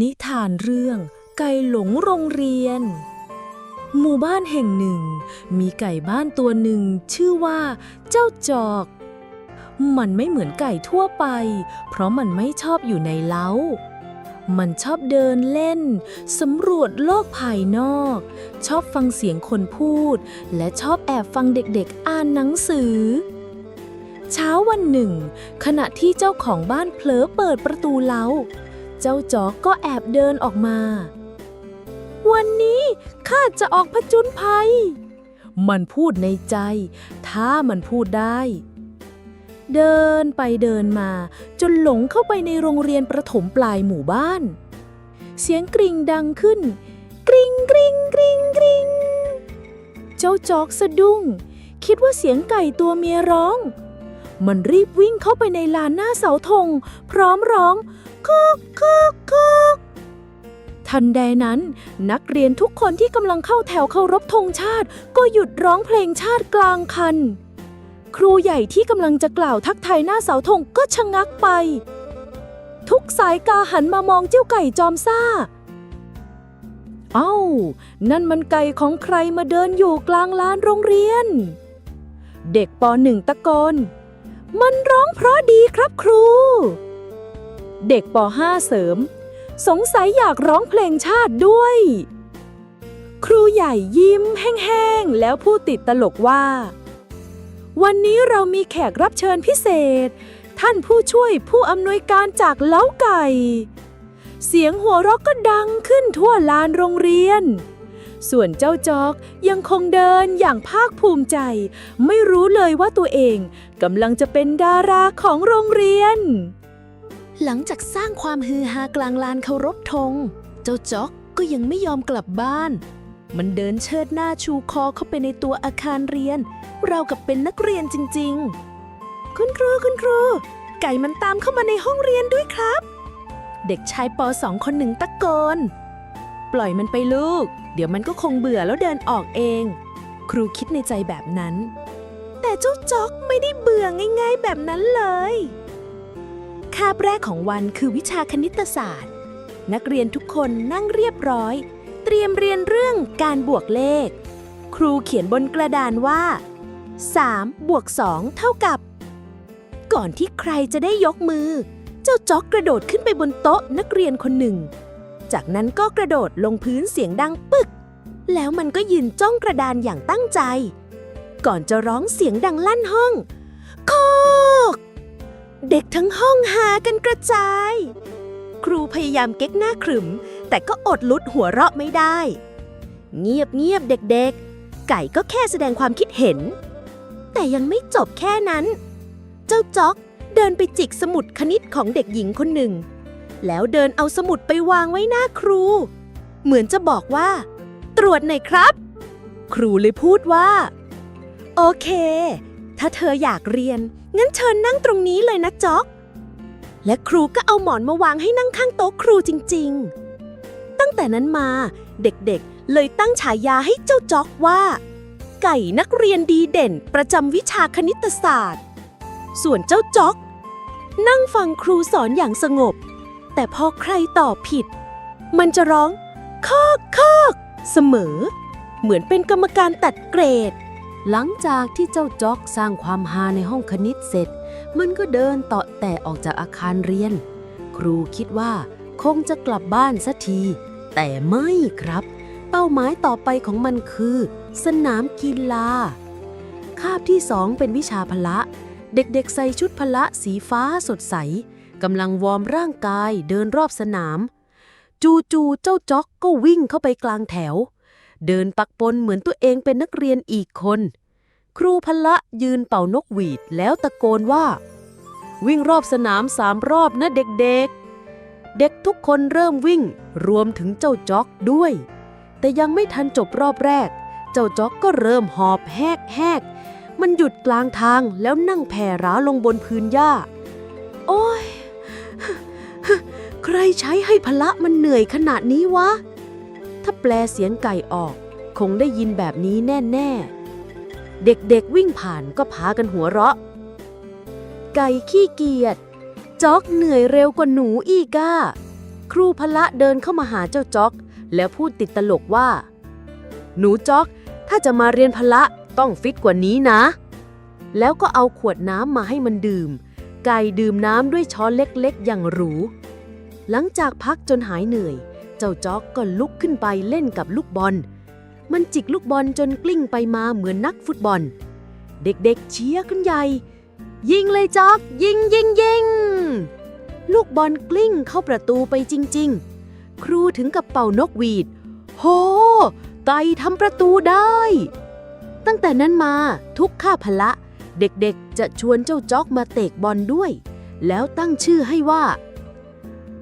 นิทานเรื่องไก่หลงโรงเรียน หมู่บ้านแห่งหนึ่ง มีไก่บ้านตัวหนึ่งชื่อว่า เจ้าจอก มันไม่เหมือนไก่ทั่วไป เพราะมันไม่ชอบอยู่ในเล้า มันชอบเดินเล่น สำรวจโลกภายนอก ชอบฟังเสียงคนพูด และชอบแอบฟังเด็กๆอ่านหนังสือ เช้าวันหนึ่ง ขณะที่เจ้าของบ้านเผลอเปิดประตูเล้า เจ้าจอกก็แอบเดินออกมา วันนี้ข้าจะออกผจญภัย มันพูดในใจ ถ้ามันพูดได้ เดินไปเดินมา จนหลงเข้าไปในโรงเรียนประถมปลายหมู่บ้าน เสียงกริ่งดังขึ้น กริงกริงกริงกริงเจ้าจอกสะดุ้ง คิดว่าเสียงไก่ตัวเมียร้อง มันรีบวิ่งเข้าไปในลานหน้าเสาธง พร้อมร้องคึกคึกคึกทันใดนั้น นักเรียนทุกคนที่กำลังเข้าแถวเคารพธงชาติ ก็หยุดร้องเพลงชาติกลางคัน ครูใหญ่ที่กำลังจะกล่าวทักทายหน้าเสาธงก็ชะงักไป ทุกสายตาหันมามองเจ้าไก่จอมซ่า เอ้า นั่นมันไก่ของใครมาเดินอยู่กลางลานโรงเรียน เด็กปหนึ่งตะโกน มันร้องเพราะดีครับครู เด็กป .5 เสริม สงสัยอยากร้องเพลงชาติด้วย ครูใหญ่ยิ้มแห้งๆ แล้วพูดติดตลกว่า วันนี้เรามีแขกรับเชิญพิเศษ ท่านผู้ช่วยผู้อำนวยการจากเล้าไก่ เสียงหัวเราะก็ดังขึ้นทั่วลานโรงเรียน ส่วนเจ้าจอกยังคงเดินอย่างภาคภูมิใจ ไม่รู้เลยว่าตัวเองกำลังจะเป็นดาราของโรงเรียน หลังจากสร้างความฮือฮากลางลานเคารพธง เจ้าจอกก็ยังไม่ยอมกลับบ้าน มันเดินเชิดหน้าชูคอเข้าไปในตัวอาคารเรียน เราวกับเป็นนักเรียนจริง ๆ คุณครูคุณครู ไก่มันตามเข้ามาในห้องเรียนด้วยครับ เด็กชายปสองคนหนึ่งตะโกน ปล่อยมันไปลูก เดี๋ยวมันก็คงเบื่อแล้วเดินออกเอง ครูคิดในใจแบบนั้น แต่เจ้าจ๊อกไม่ได้เบื่อง่ายๆแบบนั้นเลยคาบแรกของวันคือวิชาคณิตศาสตร์ นักเรียนทุกคนนั่งเรียบร้อย เตรียมเรียนเรื่องการบวกเลข ครูเขียนบนกระดานว่า3บวก2เท่ากับ ก่อนที่ใครจะได้ยกมือ เจ้าจ๊อกกระโดดขึ้นไปบนโต๊ะนักเรียนคนหนึ่ง จากนั้นก็กระโดดลงพื้นเสียงดังปึก แล้วมันก็ยืนจ้องกระดานอย่างตั้งใจ ก่อนจะร้องเสียงดังลั่นห้องโคกเด็กทั้งห้องหากันกระจาย ครูพยายามเก๊กหน้าขรึม แต่ก็อดลุดหัวเราะไม่ได้ เงียบเงียบๆเด็กๆ ไก่ก็แค่แสดงความคิดเห็น แต่ยังไม่จบแค่นั้น เจ้าจ๊อกเดินไปจิกสมุดคณิตของเด็กหญิงคนหนึ่ง แล้วเดินเอาสมุดไปวางไว้หน้าครู เหมือนจะบอกว่า ตรวจหน่อยครับ ครูเลยพูดว่า โอเค ถ้าเธออยากเรียน งั้นเชิญนั่งตรงนี้เลยนะจ๊อก และครูก็เอาหมอนมาวางให้นั่งข้างโต๊ะครูจริง ๆ ตั้งแต่นั้นมาเด็กๆ เลยตั้งฉายาให้เจ้าจ๊อกว่า ไก่นักเรียนดีเด่นประจำวิชาคณิตศาสตร์ ส่วนเจ้าจ๊อก นั่งฟังครูสอนอย่างสงบ แต่พอใครตอบผิด มันจะร้องคอกคอกเสมอ เหมือนเป็นกรรมการตัดเกรด หลังจากที่เจ้าจ๊อกสร้างความฮาในห้องคณิตเสร็จ มันก็เดินตาะแต่ออกจากอาคารเรียน ครูคิดว่าคงจะกลับบ้านสักที แต่ไม่ครับ เป้าหมายต่อไปของมันคือ สนามกีฬาคาบที่สองเป็นวิชาพละ เด็กๆใส่ชุดพละสีฟ้าสดใส กำลังวอร์มร่างกายเดินรอบสนาม จู่ๆเจ้าจ๊อกก็วิ่งเข้าไปกลางแถว เดินปักปนเหมือนตัวเองเป็นนักเรียนอีกคน ครูพละยืนเป่านกหวีดแล้วตะโกนว่า วิ่งรอบสนามสามรอบนะเด็กๆ เด็กทุกคนเริ่มวิ่งรวมถึงเจ้าจ๊อกด้วย แต่ยังไม่ทันจบรอบแรก เจ้าจ๊อกก็เริ่มหอบแหกแหกมันหยุดกลางทางแล้วนั่งแผ่ราลงบนพื้นหญ้า โอ้ย ใครใช้ให้พละมันเหนื่อยขนาดนี้วะ ถ้าแปลเสียงไก่ออก คงได้ยินแบบนี้แน่ ๆ เด็กๆวิ่งผ่านก็พากันหัวเราะ ไก่ขี้เกียจจ๊อกเหนื่อยเร็วกว่าหนูอีกอะครูพละเดินเข้ามาหาเจ้าจ๊อก แล้วพูดติดตลกว่า หนูจ๊อก ถ้าจะมาเรียนพละต้องฟิตกว่านี้นะ แล้วก็เอาขวดน้ำมาให้มันดื่ม ไก่ดื่มน้ำด้วยช้อนเล็กๆ อย่างหรู หลังจากพักจนหายเหนื่อย เจ้าจ๊อกก็ลุกขึ้นไปเล่นกับลูกบอล มันจิกลูกบอลจนกลิ้งไปมาเหมือนนักฟุตบอล เด็กๆเชียร์กันใหญ่ ยิงเลยจ๊อก ยิงยิงยิงลูกบอลกลิ้งเข้าประตูไปจริง ๆ ครูถึงกับเป่านกหวีด โหไก่ทำประตูได้ ตั้งแต่นั้นมาทุกข้าพละ เด็กๆจะชวนเจ้าจ๊อกมาเตะบอลด้วย แล้วตั้งชื่อให้ว่า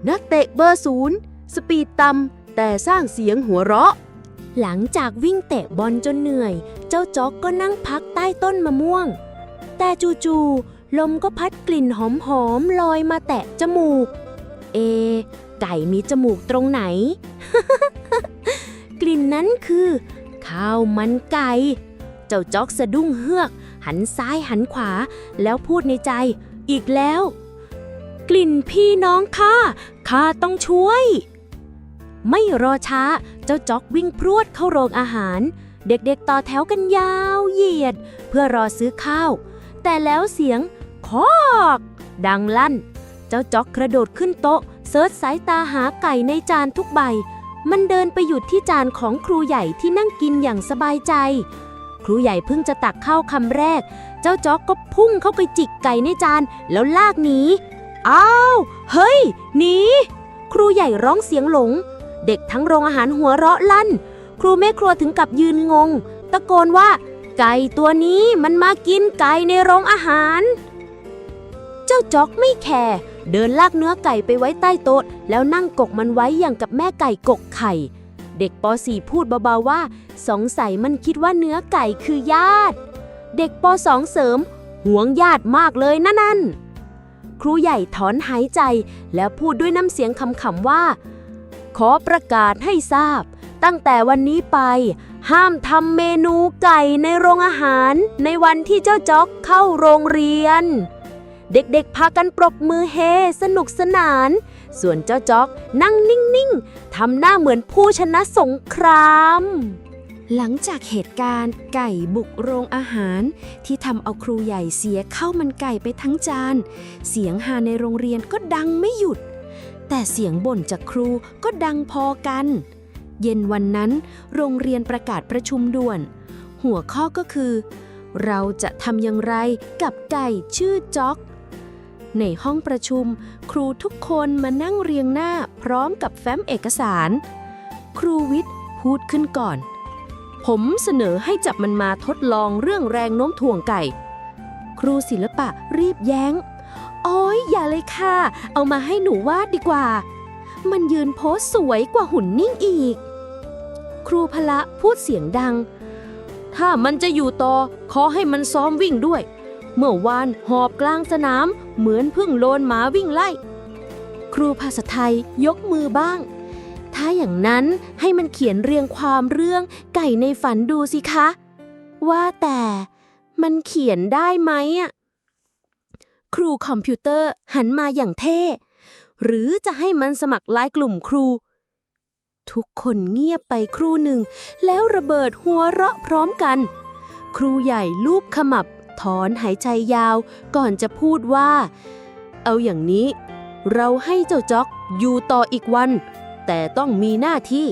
นักเตะเบอร์ศูนย์สปีดต่ำแต่สร้างเสียงหัวเราะ หลังจากวิ่งเตะบอลจนเหนื่อย เจ้าจ๊อกก็นั่งพักใต้ต้นมะม่วง แต่จู่ๆลมก็พัดกลิ่นหอมๆลอยมาแตะจมูก เอ ไก่มีจมูกตรงไหน กลิ่นนั้นคือ ข้าวมันไก่ เจ้าจ๊อกสะดุ้งเฮือก หันซ้ายหันขวาแล้วพูดในใจ อีกแล้ว กลิ่นพี่น้องข้าข้าต้องช่วย ไม่รอช้าเจ้าจ๊อกวิ่งพรวดเข้าโรงอาหาร เด็กๆต่อแถวกันยาวเหยียด เพื่อรอซื้อข้าว แต่แล้วเสียงคอกดังลั่น เจ้าจ๊อกกระโดดขึ้นโต๊ะเซิร์ชสายตาหาไก่ในจานทุกใบ มันเดินไปหยุดที่จานของครูใหญ่ที่นั่งกินอย่างสบายใจ ครูใหญ่เพิ่งจะตักข้าวคำแรก เจ้าจ๊อกก็พุ่งเข้าไปจิกไก่ในจานแล้วลากหนี อ้าว เฮ้ย หนี ครูใหญ่ร้องเสียงหลง เด็กทั้งโรงอาหารหัวเราะลั่น ครูแม่ครัวถึงกับยืนงง ตะโกนว่า ไก่ตัวนี้มันมากินไก่ในโรงอาหาร เจ้าจ๊อกไม่แคร์เดินลากเนื้อไก่ไปไว้ใต้โต๊ะ แล้วนั่งกกมันไว้อย่างกับแม่ไก่กกไข่ เด็กป .4 พูดเบาๆว่า สงสัยมันคิดว่าเนื้อไก่คือญาติ เด็กป .2 เสริมห่วงญาติมากเลยนะนั่น ครูใหญ่ถอนหายใจแล้วพูดด้วยน้ำเสียงคำๆว่า ขอประกาศให้ทราบ ตั้งแต่วันนี้ไป ห้ามทำเมนูไก่ในโรงอาหาร ในวันที่เจ้าจ๊อกเข้าโรงเรียน เด็กๆพากันปรบมือเฮสนุกสนาน ส่วนเจ้าจ๊อกนั่งนิ่งๆทำหน้าเหมือนผู้ชนะสงคราม หลังจากเหตุการณ์ไก่บุกโรงอาหาร ที่ทำเอาครูใหญ่เสียข้าวมันไก่ไปทั้งจาน เสียงฮาในโรงเรียนก็ดังไม่หยุด แต่เสียงบ่นจากครูก็ดังพอกัน เย็นวันนั้น โรงเรียนประกาศประชุมด่วน หัวข้อก็คือ เราจะทำอย่างไรกับไก่ชื่อจ๊อก ในห้องประชุม ครูทุกคนมานั่งเรียงหน้าพร้อมกับแฟ้มเอกสาร ครูวิทย์พูดขึ้นก่อน ผมเสนอให้จับมันมาทดลองเรื่องแรงโน้มถ่วงไก่ ครูศิลปะรีบแย้ง โอ้ยอย่าเลยค่ะ เอามาให้หนูวาดดีกว่า มันยืนโพสสวยกว่าหุ่นนิ่งอีก ครูพละพูดเสียงดัง ถ้ามันจะอยู่ต่อ ขอให้มันซ้อมวิ่งด้วย เมื่อวานหอบกลางสนาม เหมือนพึ่งโลนหมาวิ่งไล่ ครูภาษาไทยยกมือบ้าง ถ้าอย่างนั้นให้มันเขียนเรียงความเรื่องไก่ในฝันดูสิคะ ว่าแต่มันเขียนได้ไหมอะครูคอมพิวเตอร์หันมาอย่างเท่ หรือจะให้มันสมัครไลน์กลุ่มครู ทุกคนเงียบไปครู่หนึ่ง แล้วระเบิดหัวเราะพร้อมกัน ครูใหญ่ลูบขมับ ถอนหายใจยาวก่อนจะพูดว่า เอาอย่างนี้ เราให้เจ้าจ๊อกอยู่ต่ออีกวัน แต่ต้องมีหน้าที่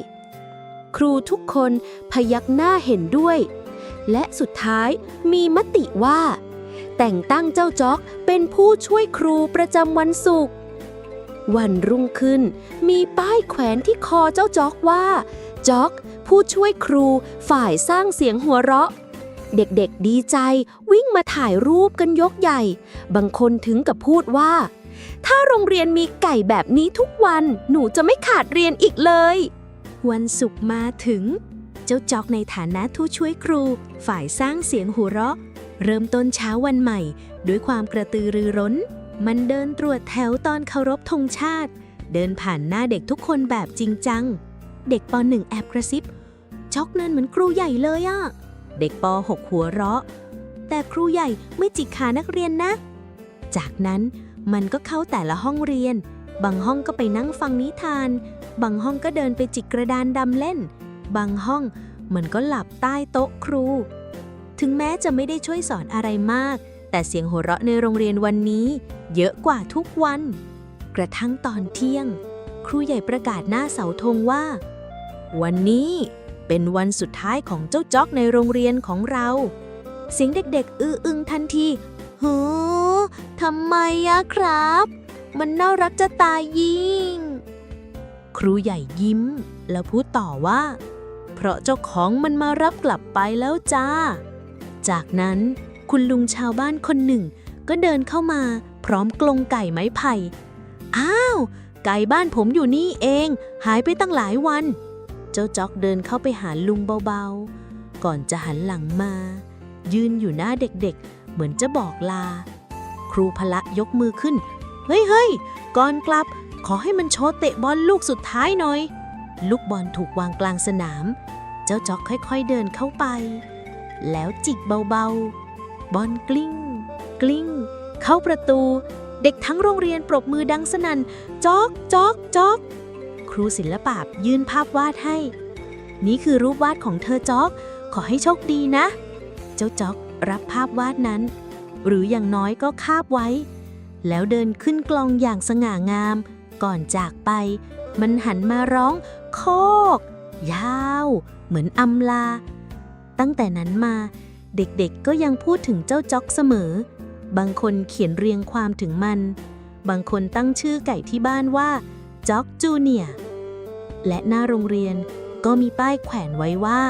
ครูทุกคนพยักหน้าเห็นด้วย และสุดท้ายมีมติว่า แต่งตั้งเจ้าจ๊อกเป็นผู้ช่วยครูประจำวันศุกร์วันรุ่งขึ้น มีป้ายแขวนที่คอเจ้าจ๊อกว่า จ๊อก ผู้ช่วยครูฝ่ายสร้างเสียงหัวเราะ เด็กๆดีใจวิ่งมาถ่ายรูปกันยกใหญ่ บางคนถึงกับพูดว่า ถ้าโรงเรียนมีไก่แบบนี้ทุกวันหนูจะไม่ขาดเรียนอีกเลย วันศุกร์มาถึง เจ้าจอกในฐานะผู้ช่วยครู ฝ่ายสร้างเสียงหัวเราะ เริ่มต้นเช้าวันใหม่ ด้วยความกระตือรือร้น มันเดินตรวจแถวตอนเคารพธงชาติ เดินผ่านหน้าเด็กทุกคนแบบจริงจัง เด็กป .1 แอบกระซิบจอกนั่นเหมือนครูใหญ่เลยอะเด็กป .6 หัวเราะ แต่ครูใหญ่ไม่จิกขานักเรียนนะ จากนั้น มันก็เข้าแต่ละห้องเรียน บางห้องก็ไปนั่งฟังนิทาน บางห้องก็เดินไปจิกกระดานดำเล่น บางห้องมันก็หลับใต้โต๊ะครู ถึงแม้จะไม่ได้ช่วยสอนอะไรมาก แต่เสียงหัวเราะในโรงเรียนวันนี้ เยอะกว่าทุกวัน กระทั่งตอนเที่ยง ครูใหญ่ประกาศหน้าเสาธงว่า วันนี้เป็นวันสุดท้ายของเจ้าจ๊อกในโรงเรียนของเรา เสียงเด็กๆ อื้ออึงทันที หูทำไมอะครับ มันน่ารักจะตายยิ่ง ครูใหญ่ยิ้มแล้วพูดต่อว่า เพราะเจ้าของมันมารับกลับไปแล้วจ้า จากนั้นคุณลุงชาวบ้านคนหนึ่ง ก็เดินเข้ามาพร้อมกลงไก่ไม้ไผ่ อ้าว ไก่บ้านผมอยู่นี่เอง หายไปตั้งหลายวัน เจ้าจ๊อกเดินเข้าไปหาลุงเบาๆ ก่อนจะหันหลังมา ยืนอยู่หน้าเด็กๆ เหมือนจะบอกลา ครูพละยกมือขึ้น เฮ้ยเฮ้ยก่อนกลับ ขอให้มันโชว์เตะบอลลูกสุดท้ายหน่อย ลูกบอลถูกวางกลางสนาม เจ้าจอกค่อยๆเดินเข้าไป แล้วจิกเบาๆ บอลกลิ้ง กลิ้ง เข้าประตู เด็กทั้งโรงเรียนปรบมือดังสนั่นจอกจอกจอก ครูศิลปะยื่นภาพวาดให้ นี่คือรูปวาดของเธอจอก ขอให้โชคดีนะ เจ้าจอก รับภาพวาดนั้น หรืออย่างน้อยก็คาบไว้ แล้วเดินขึ้นกลองอย่างสง่างาม ก่อนจากไป มันหันมาร้อง โคก ยาว เหมือนอำลา ตั้งแต่นั้นมาเด็กๆก็ยังพูดถึงเจ้าจ๊อกเสมอ บางคนเขียนเรียงความถึงมัน บางคนตั้งชื่อไก่ที่บ้านว่าจ๊อกจูเนียและหน้าโรงเรียนก็มีป้ายแขวนไว้ว่า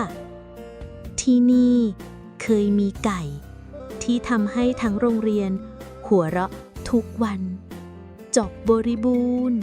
ที่นี่ เคยมีไก่ ที่ทำให้ทั้งโรงเรียน หัวเราะทุกวัน จบบริบูรณ์